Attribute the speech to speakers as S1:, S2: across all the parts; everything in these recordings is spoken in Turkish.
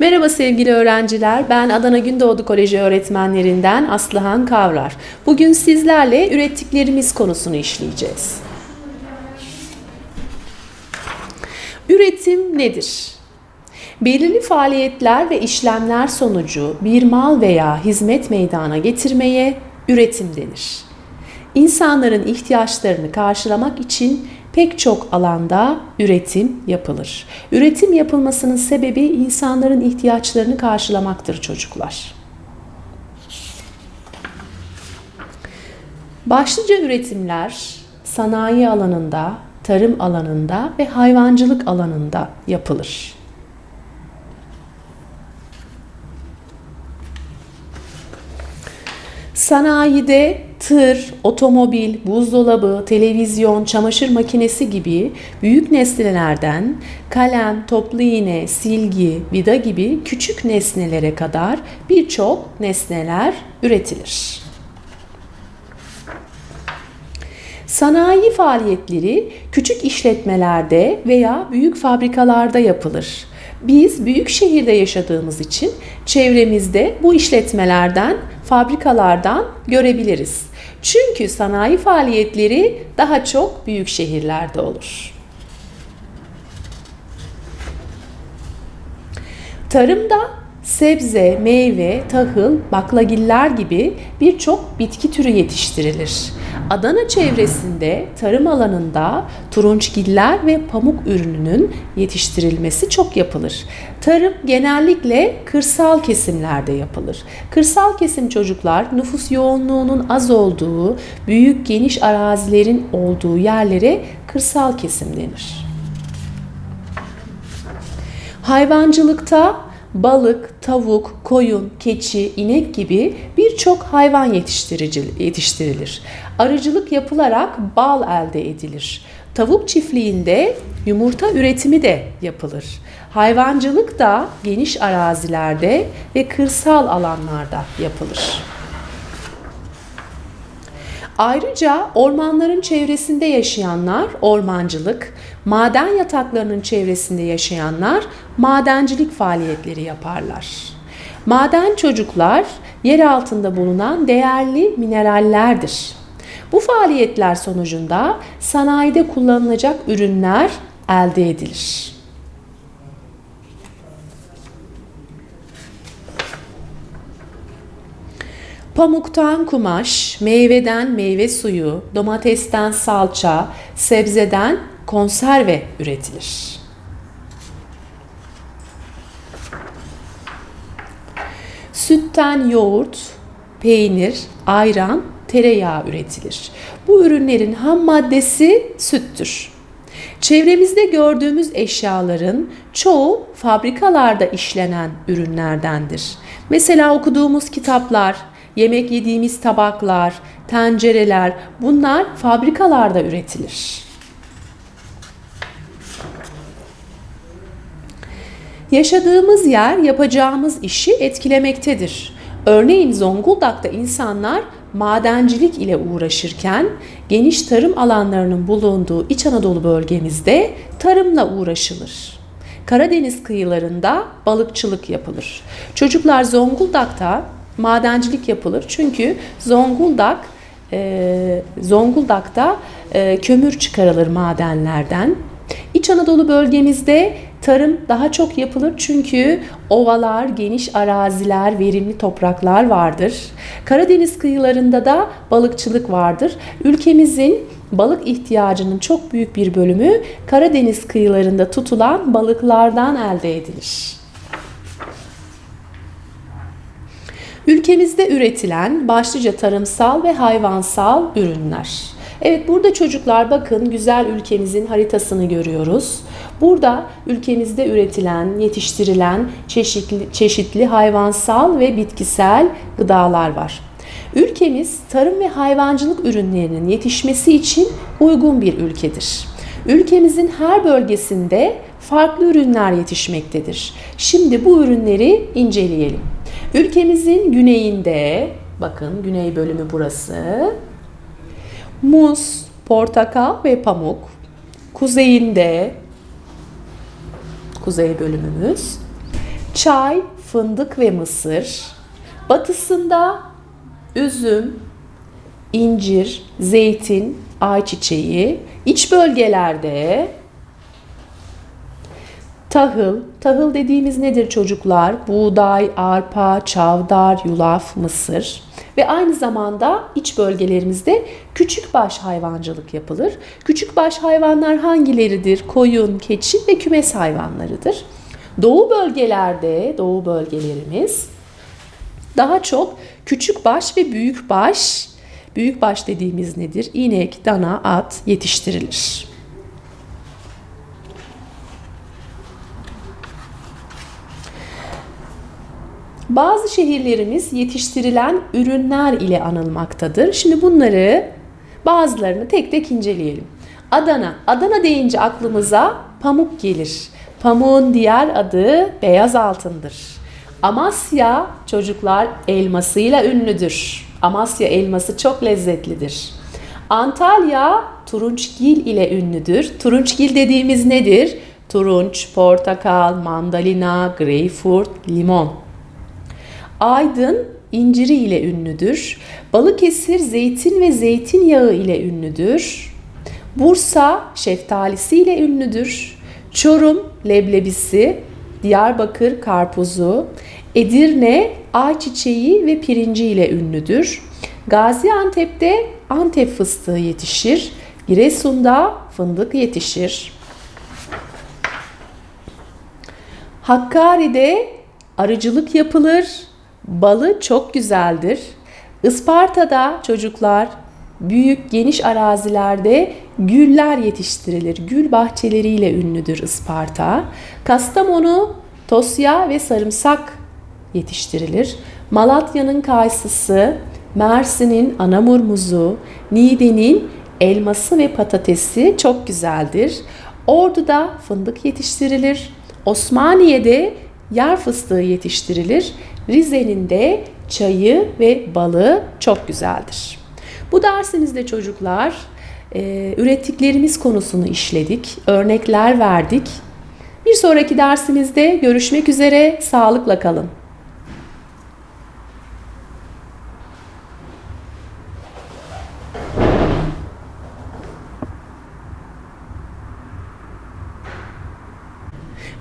S1: Merhaba sevgili öğrenciler. Ben Adana Gündoğdu Koleji öğretmenlerinden Aslıhan Kavrar. Bugün sizlerle ürettiklerimiz konusunu işleyeceğiz. Üretim nedir? Belirli faaliyetler ve işlemler sonucu bir mal veya hizmet meydana getirmeye üretim denir. İnsanların ihtiyaçlarını karşılamak için pek çok alanda üretim yapılır. Üretim yapılmasının sebebi insanların ihtiyaçlarını karşılamaktır çocuklar. Başlıca üretimler sanayi alanında, tarım alanında ve hayvancılık alanında yapılır. Sanayide tır, otomobil, buzdolabı, televizyon, çamaşır makinesi gibi büyük nesnelerden kalem, toplu iğne, silgi, vida gibi küçük nesnelere kadar birçok nesneler üretilir. Sanayi faaliyetleri küçük işletmelerde veya büyük fabrikalarda yapılır. Biz büyük şehirde yaşadığımız için çevremizde bu işletmelerden, fabrikalardan görebiliriz. Çünkü sanayi faaliyetleri daha çok büyük şehirlerde olur. Tarımda sebze, meyve, tahıl, baklagiller gibi birçok bitki türü yetiştirilir. Adana çevresinde tarım alanında turunçgiller ve pamuk ürününün yetiştirilmesi çok yapılır. Tarım genellikle kırsal kesimlerde yapılır. Kırsal kesim çocuklar nüfus yoğunluğunun az olduğu, büyük geniş arazilerin olduğu yerlere kırsal kesim denir. Hayvancılıkta balık, tavuk, koyun, keçi, inek gibi birçok hayvan yetiştirilir. Arıcılık yapılarak bal elde edilir. Tavuk çiftliğinde yumurta üretimi de yapılır. Hayvancılık da geniş arazilerde ve kırsal alanlarda yapılır. Ayrıca ormanların çevresinde yaşayanlar ormancılık, maden yataklarının çevresinde yaşayanlar madencilik faaliyetleri yaparlar. Maden çocuklar yer altında bulunan değerli minerallerdir. Bu faaliyetler sonucunda sanayide kullanılacak ürünler elde edilir. Pamuktan kumaş, meyveden meyve suyu, domatesten salça, sebzeden konserve üretilir. Sütten yoğurt, peynir, ayran, tereyağı üretilir. Bu ürünlerin ham maddesi süttür. Çevremizde gördüğümüz eşyaların çoğu fabrikalarda işlenen ürünlerdendir. Mesela okuduğumuz kitaplar, yemek yediğimiz tabaklar, tencereler bunlar fabrikalarda üretilir. Yaşadığımız yer yapacağımız işi etkilemektedir. Örneğin Zonguldak'ta insanlar madencilik ile uğraşırken geniş tarım alanlarının bulunduğu İç Anadolu bölgemizde tarımla uğraşılır. Karadeniz kıyılarında balıkçılık yapılır. Çocuklar Zonguldak'ta madencilik yapılır. Çünkü Zonguldak e, Zonguldak'ta e, kömür çıkarılır madenlerden. İç Anadolu bölgemizde tarım daha çok yapılır çünkü ovalar, geniş araziler, verimli topraklar vardır. Karadeniz kıyılarında da balıkçılık vardır. Ülkemizin balık ihtiyacının çok büyük bir bölümü Karadeniz kıyılarında tutulan balıklardan elde edilir. Ülkemizde üretilen başlıca tarımsal ve hayvansal ürünler. Evet burada çocuklar bakın güzel ülkemizin haritasını görüyoruz. Burada ülkemizde üretilen, yetiştirilen çeşitli, çeşitli hayvansal ve bitkisel gıdalar var. Ülkemiz tarım ve hayvancılık ürünlerinin yetişmesi için uygun bir ülkedir. Ülkemizin her bölgesinde farklı ürünler yetişmektedir. Şimdi bu ürünleri inceleyelim. Ülkemizin güneyinde, bakın güney bölümü burası. Muz, portakal ve pamuk. Kuzeyinde, kuzey bölümümüz. çay, fındık ve mısır. Batısında üzüm, incir, zeytin, ayçiçeği. İç bölgelerde tahıl, tahıl dediğimiz nedir çocuklar? Buğday, arpa, çavdar, yulaf, mısır ve aynı zamanda iç bölgelerimizde küçük baş hayvancılık yapılır. Küçük baş hayvanlar hangileridir? Koyun, keçi ve kümes hayvanlarıdır. Doğu bölgelerde, doğu bölgelerimiz daha çok küçük baş ve büyük baş, büyük baş dediğimiz nedir? İnek, dana, at yetiştirilir. Bazı şehirlerimiz yetiştirilen ürünler ile anılmaktadır. Şimdi bunları bazılarını tek tek inceleyelim. Adana. Adana deyince aklımıza pamuk gelir. Pamuğun diğer adı beyaz altındır. Amasya çocuklar elmasıyla ünlüdür. Amasya elması çok lezzetlidir. Antalya turunçgil ile ünlüdür. Turunçgil dediğimiz nedir? Turunç, portakal, mandalina, greyfurt, limon. Aydın inciri ile ünlüdür. Balıkesir zeytin ve zeytinyağı ile ünlüdür. Bursa şeftalisi ile ünlüdür. Çorum leblebisi, Diyarbakır karpuzu, Edirne ayçiçeği ve pirinci ile ünlüdür. Gaziantep'te Antep fıstığı yetişir. Giresun'da fındık yetişir. Hakkari'de arıcılık yapılır. Balı çok güzeldir. Isparta'da çocuklar büyük geniş arazilerde güller yetiştirilir. Gül bahçeleriyle ünlüdür Isparta. Kastamonu tosya ve sarımsak yetiştirilir. Malatya'nın kayısısı, Mersin'in anamur muzu, Niğde'nin elması ve patatesi çok güzeldir. Ordu'da fındık yetiştirilir. Osmaniye'de yer fıstığı yetiştirilir. Rize'nin de çayı ve balı çok güzeldir. Bu dersimizde çocuklar e, ürettiklerimiz konusunu işledik, örnekler verdik. Bir sonraki dersimizde görüşmek üzere, sağlıkla kalın.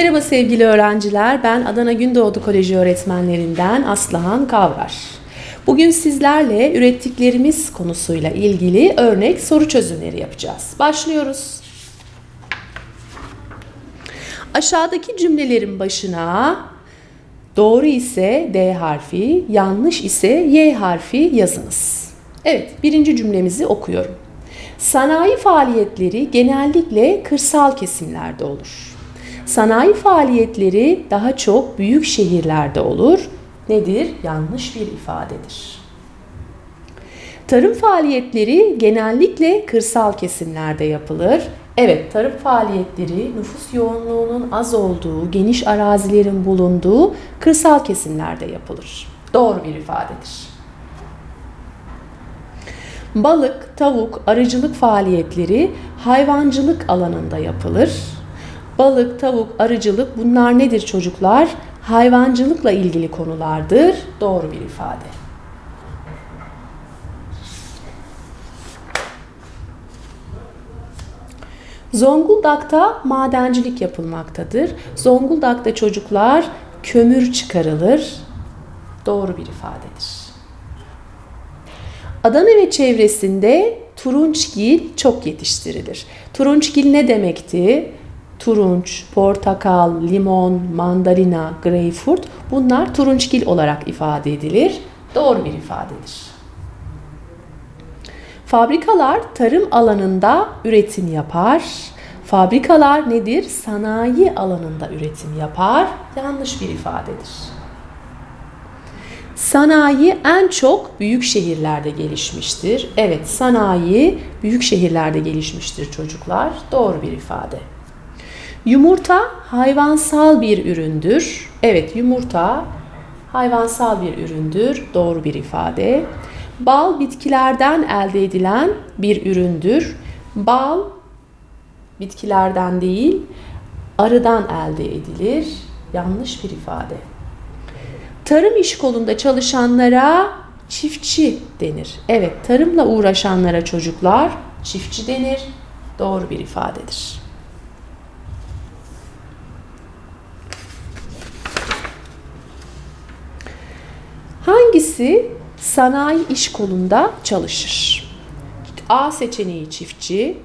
S1: Merhaba sevgili öğrenciler, ben Adana Gündoğdu Koleji öğretmenlerinden Aslıhan Kavrar. Bugün sizlerle ürettiklerimiz konusuyla ilgili örnek soru çözümleri yapacağız. Başlıyoruz. Aşağıdaki cümlelerin başına doğru ise D harfi, yanlış ise Y harfi yazınız. Evet, birinci cümlemizi okuyorum. Sanayi faaliyetleri genellikle kırsal kesimlerde olur. Sanayi faaliyetleri daha çok büyük şehirlerde olur. Nedir? Yanlış bir ifadedir. Tarım faaliyetleri genellikle kırsal kesimlerde yapılır. Evet, tarım faaliyetleri nüfus yoğunluğunun az olduğu, geniş arazilerin bulunduğu kırsal kesimlerde yapılır. Doğru bir ifadedir. Balık, tavuk, arıcılık faaliyetleri hayvancılık alanında yapılır. Balık, tavuk, arıcılık bunlar nedir çocuklar? Hayvancılıkla ilgili konulardır. Doğru bir ifade. Zonguldak'ta madencilik yapılmaktadır. Zonguldak'ta çocuklar kömür çıkarılır. Doğru bir ifadedir. Adana ve çevresinde turunçgil çok yetiştirilir. Turunçgil ne demekti? Turunç, portakal, limon, mandalina, greyfurt bunlar turunçgil olarak ifade edilir. Doğru bir ifadedir. Fabrikalar tarım alanında üretim yapar. Fabrikalar nedir? Sanayi alanında üretim yapar. Yanlış bir ifadedir. Sanayi en çok büyük şehirlerde gelişmiştir. Evet, sanayi büyük şehirlerde gelişmiştir çocuklar. Doğru bir ifade. Yumurta hayvansal bir üründür. Evet, yumurta hayvansal bir üründür. Doğru bir ifade. Bal bitkilerden elde edilen bir üründür. Bal bitkilerden değil, arıdan elde edilir. Yanlış bir ifade. Tarım iş kolunda çalışanlara çiftçi denir. Evet, tarımla uğraşanlara çocuklar çiftçi denir. Doğru bir ifadedir. Hangisi sanayi iş kolunda çalışır? A seçeneği çiftçi,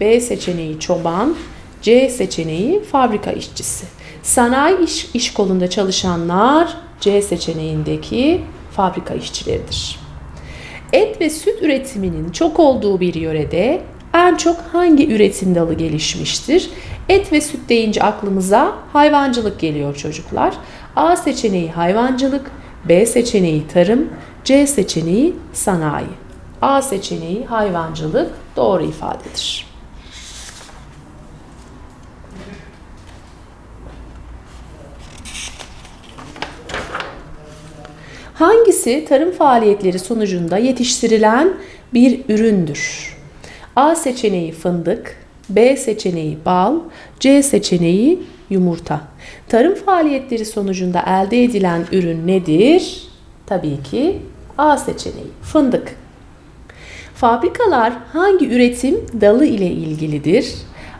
S1: B seçeneği çoban, C seçeneği fabrika işçisi. Sanayi iş, iş kolunda çalışanlar C seçeneğindeki fabrika işçileridir. Et ve süt üretiminin çok olduğu bir yörede en çok hangi üretim dalı gelişmiştir? Et ve süt deyince aklımıza hayvancılık geliyor çocuklar. A seçeneği hayvancılık, B seçeneği tarım, C seçeneği sanayi. A seçeneği hayvancılık doğru ifadedir. Hangisi tarım faaliyetleri sonucunda yetiştirilen bir üründür? A seçeneği fındık, B seçeneği bal, C seçeneği yumurta. Tarım faaliyetleri sonucunda elde edilen ürün nedir? Tabii ki A seçeneği fındık. Fabrikalar hangi üretim dalı ile ilgilidir?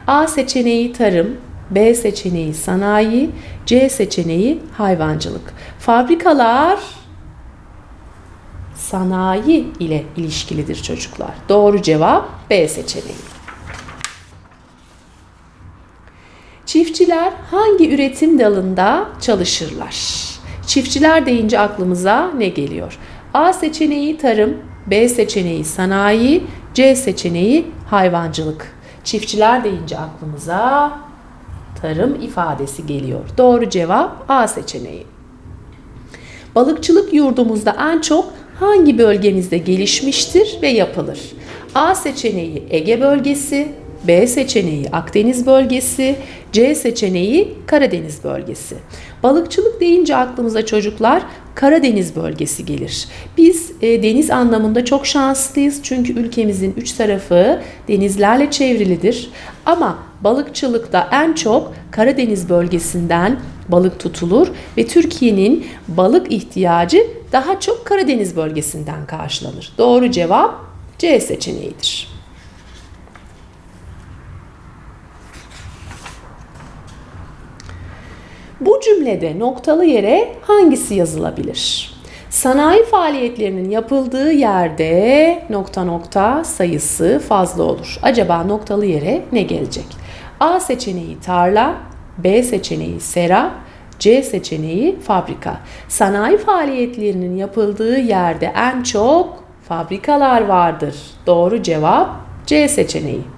S1: A seçeneği tarım, B seçeneği sanayi, C seçeneği hayvancılık. Fabrikalar sanayi ile ilişkilidir çocuklar. Doğru cevap B seçeneği. Çiftçiler hangi üretim dalında çalışırlar? Çiftçiler deyince aklımıza ne geliyor? A seçeneği tarım, B seçeneği sanayi, C seçeneği hayvancılık. Çiftçiler deyince aklımıza tarım ifadesi geliyor. Doğru cevap A seçeneği. Balıkçılık yurdumuzda en çok hangi bölgemizde gelişmiştir ve yapılır? A seçeneği Ege bölgesi, B seçeneği Akdeniz bölgesi, C seçeneği Karadeniz bölgesi. Balıkçılık deyince aklımıza çocuklar Karadeniz bölgesi gelir. Biz e, deniz anlamında çok şanslıyız çünkü ülkemizin üç tarafı denizlerle çevrilidir. Ama balıkçılıkta en çok Karadeniz bölgesinden balık tutulur ve Türkiye'nin balık ihtiyacı daha çok Karadeniz bölgesinden karşılanır. Doğru cevap C seçeneğidir. Bu cümlede noktalı yere hangisi yazılabilir? Sanayi faaliyetlerinin yapıldığı yerde nokta nokta sayısı fazla olur. Acaba noktalı yere ne gelecek? A seçeneği tarla, B seçeneği sera, C seçeneği fabrika. Sanayi faaliyetlerinin yapıldığı yerde en çok fabrikalar vardır. Doğru cevap C seçeneği.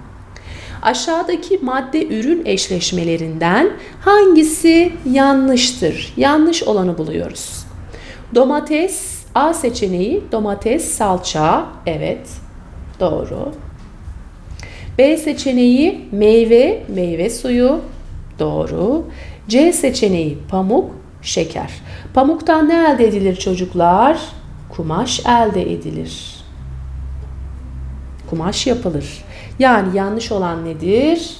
S1: Aşağıdaki madde ürün eşleşmelerinden hangisi yanlıştır? Yanlış olanı buluyoruz. Domates A seçeneği domates salça. Evet. Doğru. B seçeneği meyve, meyve suyu. Doğru. C seçeneği pamuk, şeker. Pamuktan ne elde edilir çocuklar? Kumaş elde edilir. Kumaş yapılır. Yani yanlış olan nedir?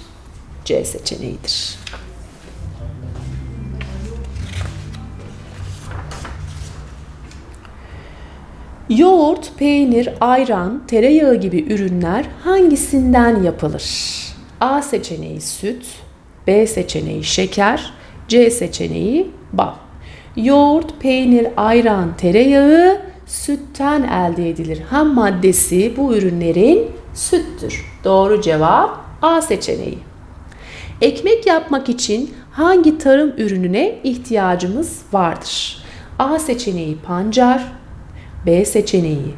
S1: C seçeneğidir. Yoğurt, peynir, ayran, tereyağı gibi ürünler hangisinden yapılır? A seçeneği süt, B seçeneği şeker, C seçeneği bal. Yoğurt, peynir, ayran, tereyağı sütten elde edilir. Ham maddesi bu ürünlerin süttür. Doğru cevap A seçeneği. Ekmek yapmak için hangi tarım ürününe ihtiyacımız vardır? A seçeneği pancar, B seçeneği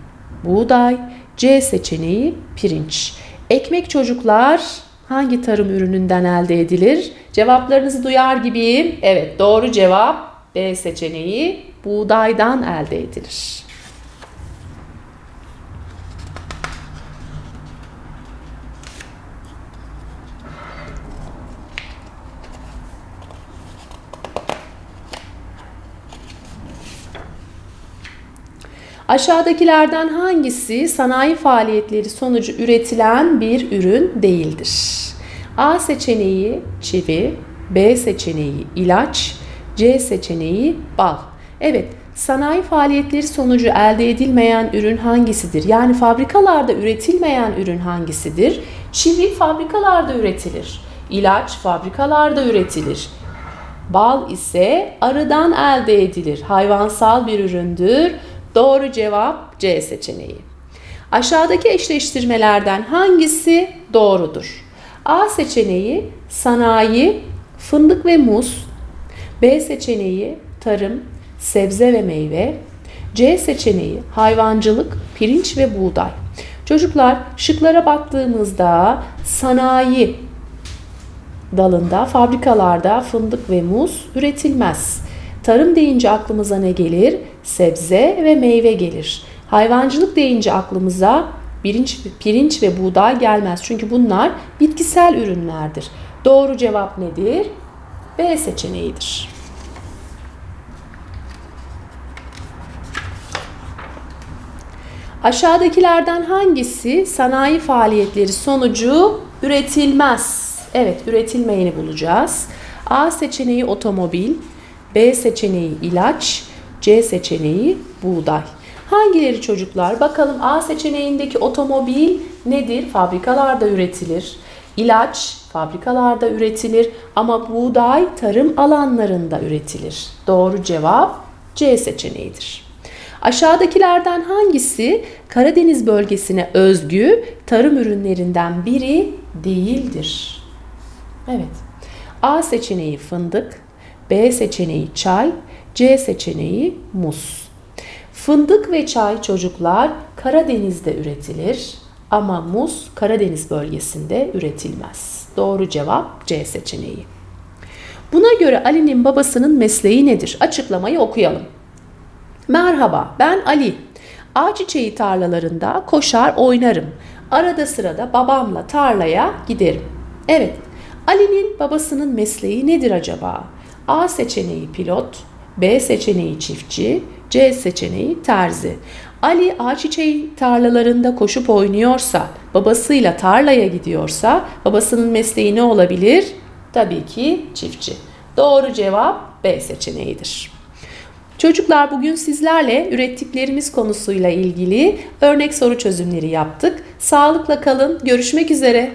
S1: buğday, C seçeneği pirinç. Ekmek çocuklar hangi tarım ürününden elde edilir? Cevaplarınızı duyar gibiyim. Evet doğru cevap B seçeneği buğdaydan elde edilir. Aşağıdakilerden hangisi sanayi faaliyetleri sonucu üretilen bir ürün değildir? A seçeneği çivi, B seçeneği ilaç, C seçeneği bal. Evet, sanayi faaliyetleri sonucu elde edilmeyen ürün hangisidir? Yani fabrikalarda üretilmeyen ürün hangisidir? Çivi fabrikalarda üretilir. İlaç fabrikalarda üretilir. Bal ise arıdan elde edilir. Hayvansal bir üründür. Doğru cevap C seçeneği. Aşağıdaki eşleştirmelerden hangisi doğrudur? A seçeneği sanayi, fındık ve muz. B seçeneği tarım, sebze ve meyve. C seçeneği hayvancılık, pirinç ve buğday. Çocuklar şıklara baktığımızda sanayi dalında, fabrikalarda fındık ve muz üretilmez. Tarım deyince aklımıza ne gelir? Sebze ve meyve gelir. Hayvancılık deyince aklımıza pirinç, pirinç ve buğday gelmez. Çünkü bunlar bitkisel ürünlerdir. Doğru cevap nedir? B seçeneğidir. Aşağıdakilerden hangisi sanayi faaliyetleri sonucu üretilmez? Evet, üretilmeyeni bulacağız. A seçeneği otomobil, B seçeneği ilaç, C seçeneği buğday. Hangileri çocuklar? Bakalım A seçeneğindeki otomobil nedir? Fabrikalarda üretilir. İlaç fabrikalarda üretilir ama buğday tarım alanlarında üretilir. Doğru cevap C seçeneğidir. Aşağıdakilerden hangisi Karadeniz bölgesine özgü tarım ürünlerinden biri değildir? Evet. A seçeneği fındık, B seçeneği çay, C seçeneği muz. Fındık ve çay çocuklar Karadeniz'de üretilir ama muz Karadeniz bölgesinde üretilmez. Doğru cevap C seçeneği. Buna göre Ali'nin babasının mesleği nedir? Açıklamayı okuyalım. Merhaba ben Ali. Çiçeği tarlalarında koşar oynarım. Arada sırada babamla tarlaya giderim. Evet, Ali'nin babasının mesleği nedir acaba? A seçeneği pilot, B seçeneği çiftçi, C seçeneği terzi. Ali ağaç tarlalarında koşup oynuyorsa, babasıyla tarlaya gidiyorsa babasının mesleği ne olabilir? Tabii ki çiftçi. Doğru cevap B seçeneğidir. Çocuklar bugün sizlerle ürettiklerimiz konusuyla ilgili örnek soru çözümleri yaptık. Sağlıkla kalın. Görüşmek üzere.